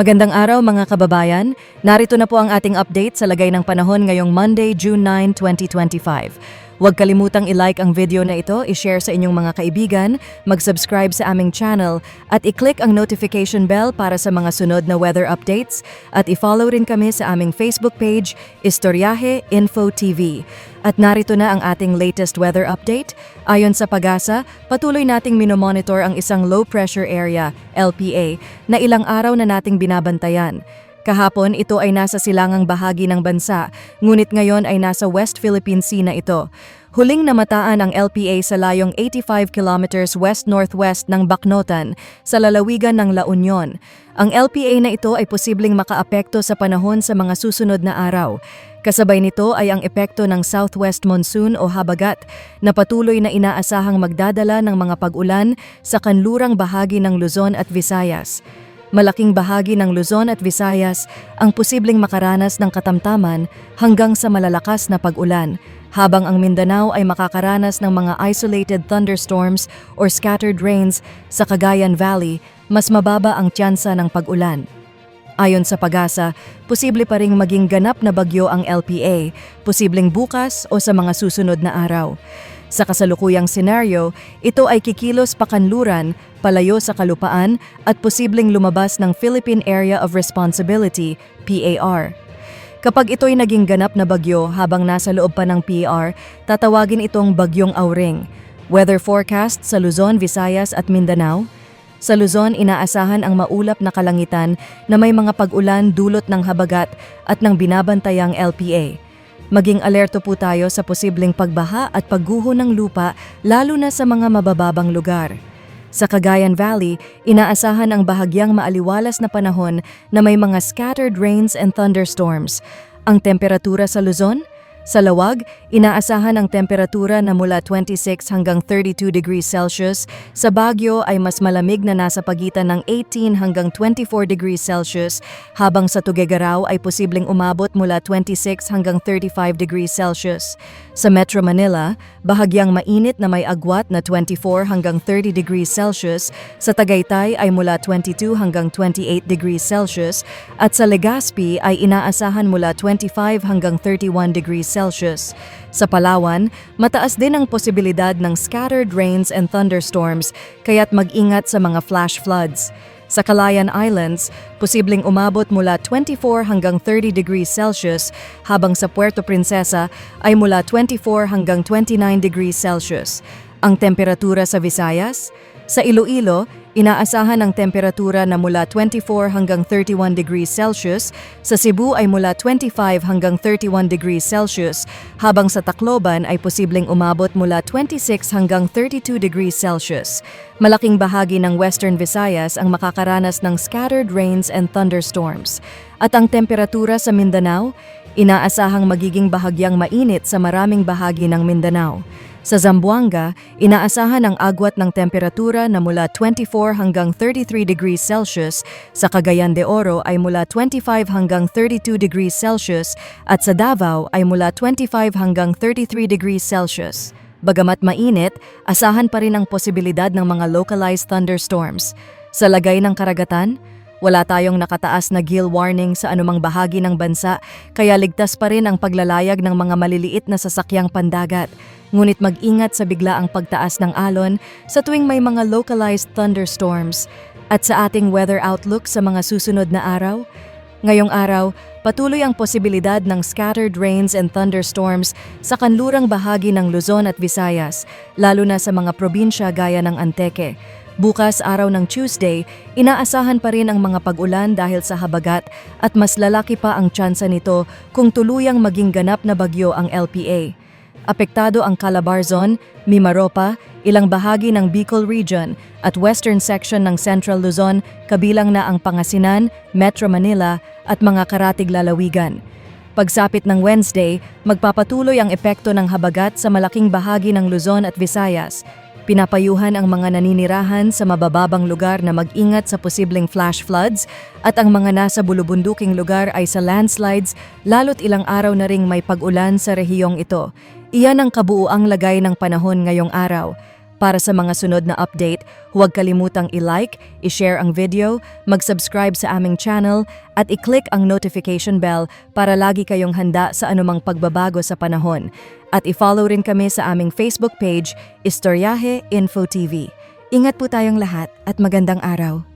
Magandang araw mga kababayan. Narito na po ang ating update sa lagay ng panahon ngayong Monday, June 9, 2025. Huwag kalimutang i-like ang video na ito, i-share sa inyong mga kaibigan, mag-subscribe sa aming channel, at i-click ang notification bell para sa mga sunod na weather updates, at i-follow rin kami sa aming Facebook page, Istoryahe Info TV. At narito na ang ating latest weather update. Ayon sa Pagasa, patuloy nating minomonitor ang isang low pressure area, LPA, na ilang araw na nating binabantayan. Kahapon, ito ay nasa silangang bahagi ng bansa, ngunit ngayon ay nasa West Philippine Sea na ito. Huling namataan ang LPA sa layong 85 kilometers west-northwest ng Baknotan sa lalawigan ng La Union. Ang LPA na ito ay posibleng makaapekto sa panahon sa mga susunod na araw. Kasabay nito ay ang epekto ng southwest monsoon o habagat na patuloy na inaasahang magdadala ng mga pag-ulan sa kanlurang bahagi ng Luzon at Visayas. Malaking bahagi ng Luzon at Visayas ang posibleng makaranas ng katamtaman hanggang sa malalakas na pag-ulan, habang ang Mindanao ay makakaranas ng mga isolated thunderstorms or scattered rains sa Cagayan Valley, mas mababa ang tsansa ng pag-ulan. Ayon sa pag-asa, posible pa ring maging ganap na bagyo ang LPA, posibleng bukas o sa mga susunod na araw. Sa kasalukuyang senaryo, ito ay kikilos pakanluran, palayo sa kalupaan at posibleng lumabas ng Philippine Area of Responsibility, PAR. Kapag ito'y naging ganap na bagyo habang nasa loob pa ng PAR, tatawagin itong Bagyong Auring. Weather forecast sa Luzon, Visayas at Mindanao, sa Luzon, inaasahan ang maulap na kalangitan na may mga pag-ulan dulot ng habagat at ng binabantayang LPA. Maging alerto po tayo sa posibleng pagbaha at pagguho ng lupa lalo na sa mga mabababang lugar. Sa Cagayan Valley, inaasahan ang bahagyang maaliwalas na panahon na may mga scattered rains and thunderstorms. Ang temperatura sa Luzon? Sa Lawag, inaasahan ang temperatura na mula 26 hanggang 32 degrees Celsius. Sa Baguio ay mas malamig na nasa pagitan ng 18 hanggang 24 degrees Celsius, habang sa Tuguegarao ay posibleng umabot mula 26 hanggang 35 degrees Celsius. Sa Metro Manila, bahagyang mainit na may agwat na 24 hanggang 30 degrees Celsius. Sa Tagaytay ay mula 22 hanggang 28 degrees Celsius. At sa Legazpi ay inaasahan mula 25 hanggang 31 degrees Celsius. Sa Palawan, mataas din ang posibilidad ng scattered rains and thunderstorms, kaya't mag-ingat sa mga flash floods. Sa Calayan Islands, posibleng umabot mula 24 hanggang 30 degrees Celsius, habang sa Puerto Princesa ay mula 24 hanggang 29 degrees Celsius. Ang temperatura sa Visayas? Sa Iloilo, inaasahan ang temperatura na mula 24 hanggang 31 degrees Celsius, sa Cebu ay mula 25 hanggang 31 degrees Celsius, habang sa Tacloban ay posibleng umabot mula 26 hanggang 32 degrees Celsius. Malaking bahagi ng Western Visayas ang makakaranas ng scattered rains and thunderstorms. At ang temperatura sa Mindanao, inaasahang magiging bahagyang mainit sa maraming bahagi ng Mindanao. Sa Zamboanga, inaasahan ang agwat ng temperatura na mula 24 hanggang 33 degrees Celsius, sa Cagayan de Oro ay mula 25 hanggang 32 degrees Celsius, at sa Davao ay mula 25 hanggang 33 degrees Celsius. Bagamat mainit, asahan pa rin ang posibilidad ng mga localized thunderstorms. Sa lagay ng karagatan, wala tayong nakataas na gill warning sa anumang bahagi ng bansa, kaya ligtas pa rin ang paglalayag ng mga maliliit na sasakyang pandagat. Ngunit mag-ingat sa biglaang pagtaas ng alon sa tuwing may mga localized thunderstorms. At sa ating weather outlook sa mga susunod na araw, Ngayong araw, patuloy ang posibilidad ng scattered rains and thunderstorms sa kanlurang bahagi ng Luzon at Visayas, lalo na sa mga probinsya gaya ng Anteque. Bukas araw ng Tuesday, inaasahan pa rin ang mga pag-ulan dahil sa habagat at mas lalaki pa ang tsansa nito kung tuluyang maging ganap na bagyo ang LPA. Apektado ang Calabarzon, Mimaropa, ilang bahagi ng Bicol Region at western section ng Central Luzon kabilang na ang Pangasinan, Metro Manila at mga karatig lalawigan. Pagsapit ng Wednesday, magpapatuloy ang epekto ng habagat sa malaking bahagi ng Luzon at Visayas. Pinapayuhan ang mga naninirahan sa mabababang lugar na mag-ingat sa posibleng flash floods at ang mga nasa bulubunduking lugar ay sa landslides lalo't ilang araw na ring may pag-ulan sa rehiyong ito. Iyan ang kabuuang lagay ng panahon ngayong araw. Para sa mga sunod na update, huwag kalimutang i-like, i-share ang video, mag-subscribe sa aming channel, at i-click ang notification bell para lagi kayong handa sa anumang pagbabago sa panahon. At i-follow rin kami sa aming Facebook page, Istoryahe Info TV. Ingat po tayong lahat at magandang araw.